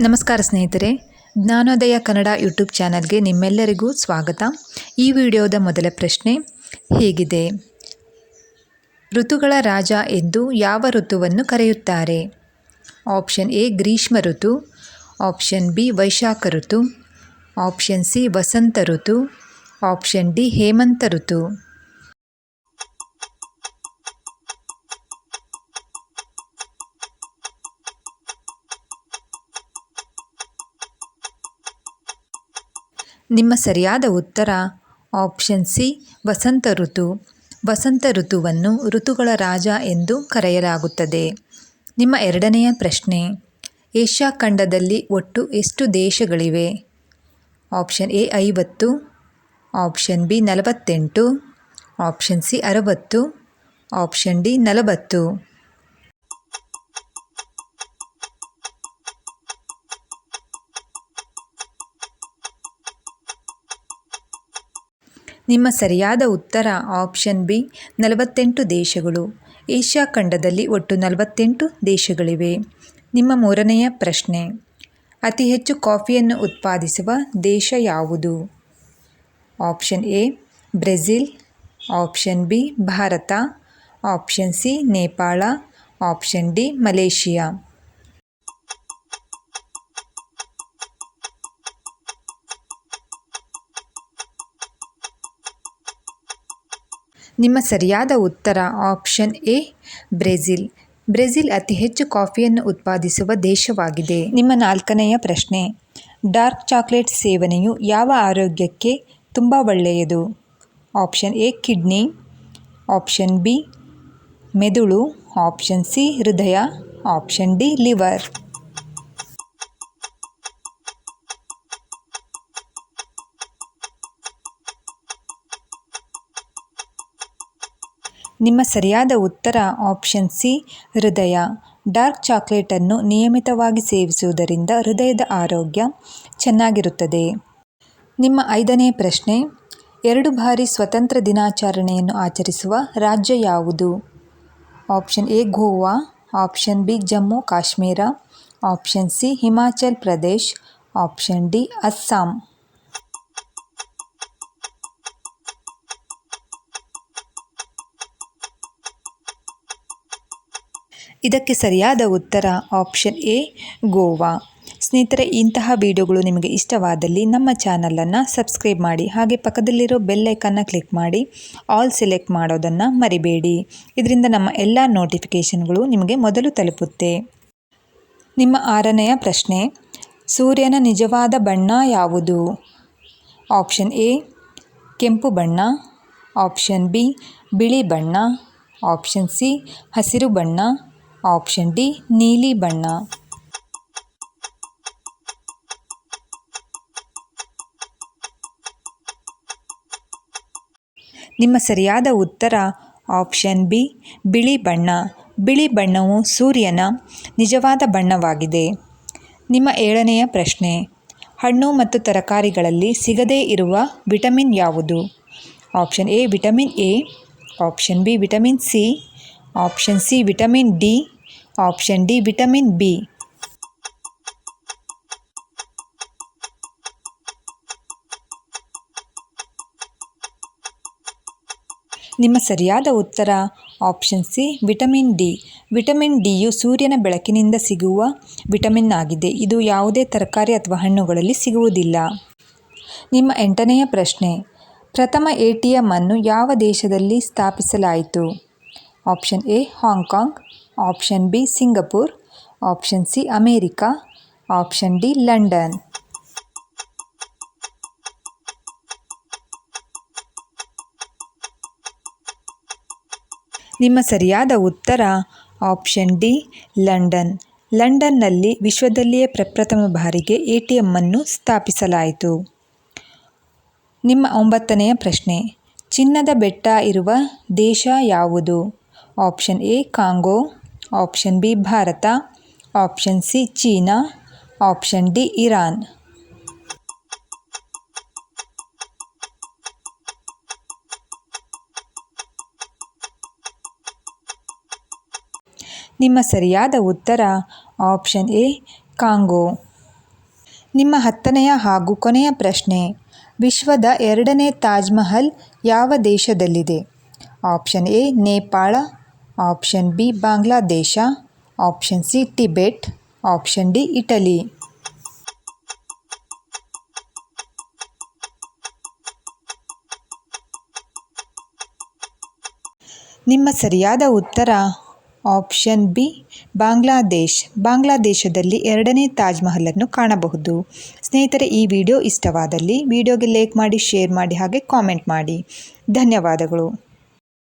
ನಮಸ್ಕಾರ ಸ್ನೇಹಿತರೆ, ಜ್ಞಾನೋದಯ ಕನ್ನಡ ಯೂಟ್ಯೂಬ್ ಚಾನಲ್ಗೆ ನಿಮ್ಮೆಲ್ಲರಿಗೂ ಸ್ವಾಗತ. ಈ ವಿಡಿಯೋದ ಮೊದಲ ಪ್ರಶ್ನೆ, ಹೀಗಿದೆ? ಋತುಗಳ ರಾಜ ಎಂದು ಯಾವ ಋತುವನ್ನು ಕರೆಯುತ್ತಾರೆ? ಆಪ್ಷನ್ ಎ, ಗ್ರೀಷ್ಮ ಋತು. ಆಪ್ಷನ್ ಬಿ, ವೈಶಾಖ ಋತು. ಆಪ್ಷನ್ ಸಿ, ವಸಂತ ಋತು. ಆಪ್ಷನ್ ಡಿ, ಹೇಮಂತ ಋತು. ನಿಮ್ಮ ಸರಿಯಾದ ಉತ್ತರ ಆಪ್ಷನ್ ಸಿ ವಸಂತ ಋತು. ವಸಂತ ಋತುವನ್ನು ಋತುಗಳ ರಾಜ ಎಂದು ಕರೆಯಲಾಗುತ್ತದೆ. ನಿಮ್ಮ ಎರಡನೆಯ ಪ್ರಶ್ನೆ, ಏಷ್ಯಾ ಖಂಡದಲ್ಲಿ ಒಟ್ಟು ಎಷ್ಟು ದೇಶಗಳಿವೆ? ಆಪ್ಷನ್ ಎ ಐವತ್ತು ಆಪ್ಷನ್ ಬಿ ನಲವತ್ತೆಂಟು ಆಪ್ಷನ್ ಸಿ ಅರವತ್ತು ಆಪ್ಷನ್ ಡಿ ನಲವತ್ತು. ನಿಮ್ಮ ಸರಿಯಾದ ಉತ್ತರ ಆಪ್ಷನ್ ಬಿ, ನಲವತ್ತೆಂಟು ದೇಶಗಳು. ಏಷ್ಯಾ ಖಂಡದಲ್ಲಿ ಒಟ್ಟು ನಲವತ್ತೆಂಟು ದೇಶಗಳಿವೆ. ನಿಮ್ಮ ಮೂರನೆಯ ಪ್ರಶ್ನೆ, ಅತಿ ಹೆಚ್ಚು ಕಾಫಿಯನ್ನು ಉತ್ಪಾದಿಸುವ ದೇಶ ಯಾವುದು? Option A, Brazil. Option B, Bharat. Option C, Nepal. Option D, Malaysia. ನಿಮ್ಮ ಸರಿಯಾದ ಉತ್ತರ ಆಪ್ಷನ್ ಎ, ಬ್ರೆಜಿಲ್. ಬ್ರೆಜಿಲ್ ಅತಿ ಹೆಚ್ಚು ಕಾಫಿಯನ್ನು ಉತ್ಪಾದಿಸುವ ದೇಶವಾಗಿದೆ. ನಿಮ್ಮ ನಾಲ್ಕನೆಯ ಪ್ರಶ್ನೆ, ಡಾರ್ಕ್ ಚಾಕ್ಲೇಟ್ ಸೇವನೆಯು ಯಾವ ಆರೋಗ್ಯಕ್ಕೆ ತುಂಬ ಒಳ್ಳೆಯದು? Option A, kidney. Option B, ಮೆದುಳು. ಆಪ್ಷನ್ ಸಿ, ಹೃದಯ. Option D, liver. ನಿಮ್ಮ ಸರಿಯಾದ ಉತ್ತರ ಆಪ್ಷನ್ ಸಿ, ಹೃದಯ. ಡಾರ್ಕ್ ಚಾಕ್ಲೇಟನ್ನು ನಿಯಮಿತವಾಗಿ ಸೇವಿಸುವುದರಿಂದ ಹೃದಯದ ಆರೋಗ್ಯ ಚೆನ್ನಾಗಿರುತ್ತದೆ. ನಿಮ್ಮ ಐದನೇ ಪ್ರಶ್ನೆ, ಎರಡು ಬಾರಿ ಸ್ವತಂತ್ರ ದಿನಾಚರಣೆಯನ್ನು ಆಚರಿಸುವ ರಾಜ್ಯ ಯಾವುದು? Option A, Goa. Option B, Jammu, Kashmir. Option C, Himachal Pradesh. Option D, Assam. ಇದಕ್ಕೆ ಸರಿಯಾದ ಉತ್ತರ ಆಪ್ಷನ್ ಎ, ಗೋವಾ. ಸ್ನೇಹಿತರೆ, ಇಂತಹ ವಿಡಿಯೋಗಳು ನಿಮಗೆ ಇಷ್ಟವಾದಲ್ಲಿ ನಮ್ಮ ಚಾನಲನ್ನು ಸಬ್ಸ್ಕ್ರೈಬ್ ಮಾಡಿ, ಹಾಗೆ ಪಕ್ಕದಲ್ಲಿರೋ ಬೆಲ್ಲೈಕನ್ನು ಕ್ಲಿಕ್ ಮಾಡಿ, ಆಲ್ ಸೆಲೆಕ್ಟ್ ಮಾಡೋದನ್ನು ಮರಿಬೇಡಿ. ಇದರಿಂದ ನಮ್ಮ ಎಲ್ಲ ನೋಟಿಫಿಕೇಷನ್ಗಳು ನಿಮಗೆ ಮೊದಲು ತಲುಪುತ್ತೆ. ನಿಮ್ಮ ಆರನೆಯ ಪ್ರಶ್ನೆ, ಸೂರ್ಯನ ನಿಜವಾದ ಬಣ್ಣ ಯಾವುದು? ಆಪ್ಷನ್ ಎ, ಕೆಂಪು ಬಣ್ಣ. ಆಪ್ಷನ್ ಬಿ, ಬಿಳಿ ಬಣ್ಣ. ಆಪ್ಷನ್ ಸಿ, ಹಸಿರು ಬಣ್ಣ. ಆಪ್ಷನ್ ಡಿ ನೀಲಿ ಬಣ್ಣ ನಿಮ್ಮ ಸರಿಯಾದ ಉತ್ತರ ಆಪ್ಷನ್ ಬಿ ಬಿಳಿ ಬಣ್ಣ. ಬಿಳಿ ಬಣ್ಣವು ಸೂರ್ಯನ ನಿಜವಾದ ಬಣ್ಣವಾಗಿದೆ. ನಿಮ್ಮ ಏಳನೆಯ ಪ್ರಶ್ನೆ, ಹಣ್ಣು ಮತ್ತು ತರಕಾರಿಗಳಲ್ಲಿ ಸಿಗದೇ ಇರುವ ವಿಟಮಿನ್ ಯಾವುದು? Option A vitamin A option B vitamin C option C vitamin D option D vitamin B ನಿಮ್ಮ ಸರಿಯಾದ ಉತ್ತರ? Option C vitamin D vitamin DU ಸೂರ್ಯನ ಬೆಳಕಿನಿಂದ ಸಿಗುವ ವಿಟಮಿನ್ ಆಗಿದೆ. ಇದು ಯಾವುದೇ ತರಕಾರಿ ಅಥವಾ ಹಣ್ಣುಗಳಲ್ಲಿ ಸಿಗುವುದಿಲ್ಲ. ನಿಮ್ಮ ಎಂಟನೆಯ ಪ್ರಶ್ನೆ, ಪ್ರಥಮ ಎ ಟಿ ಎಂ ಅನ್ನು ಯಾವ ದೇಶದಲ್ಲಿ ಸ್ಥಾಪಿಸಲಾಯಿತು? Option A Hong Kong option B Singapore option C America option D London ನಿಮ್ಮ ಸರಿಯಾದ ಉತ್ತರ ಆಪ್ಷನ್ ಡಿ ಲಂಡನ್ ಲಂಡನ್ನಲ್ಲಿ ವಿಶ್ವದಲ್ಲಿಯೇ ಪ್ರಪ್ರಥಮ ಬಾರಿಗೆ ಎ ಟಿ ಎಮ್ಮನ್ನು ಸ್ಥಾಪಿಸಲಾಯಿತು. ನಿಮ್ಮ ಒಂಬತ್ತನೆಯ ಪ್ರಶ್ನೆ, ಚಿನ್ನದ ಬೆಟ್ಟ ಇರುವ ದೇಶ ಯಾವುದು? Option A Congo option B Bharat option C China option D Iran ನಿಮ್ಮ ಸರಿಯಾದ ಉತ್ತರ ಆಪ್ಷನ್ ಎ ಕಾಂಗೋ ನಿಮ್ಮ ಹತ್ತನೆಯ ಹಾಗೂ ಕೊನೆಯ ಪ್ರಶ್ನೆ. ವಿಶ್ವದ ಎರಡನೇ ತಾಜ್ಮಹಲ್ ಯಾವ ದೇಶದಲ್ಲಿದೆ? Option A Nepal option B Bangladesh, option C Tibet, option D Italy. ನಿಮ್ಮ ಸರಿಯಾದ ಉತ್ತರ, ಆಪ್ಷನ್ ಬಿ ಬಾಂಗ್ಲಾದೇಶ್. ಬಾಂಗ್ಲಾದೇಶದಲ್ಲಿ ಎರಡನೇ ತಾಜ್ ಮಹಲನ್ನು ಕಾಣಬಹುದು. ಸ್ನೇಹಿತರೆ, ಈ ವಿಡಿಯೋ ಇಷ್ಟವಾದಲ್ಲಿ ವಿಡಿಯೋಗೆ ಲೈಕ್ ಮಾಡಿ, ಶೇರ್ ಮಾಡಿ ಹಾಗೆ ಕಾಮೆಂಟ್ ಮಾಡಿ. ಧನ್ಯವಾದಗಳು.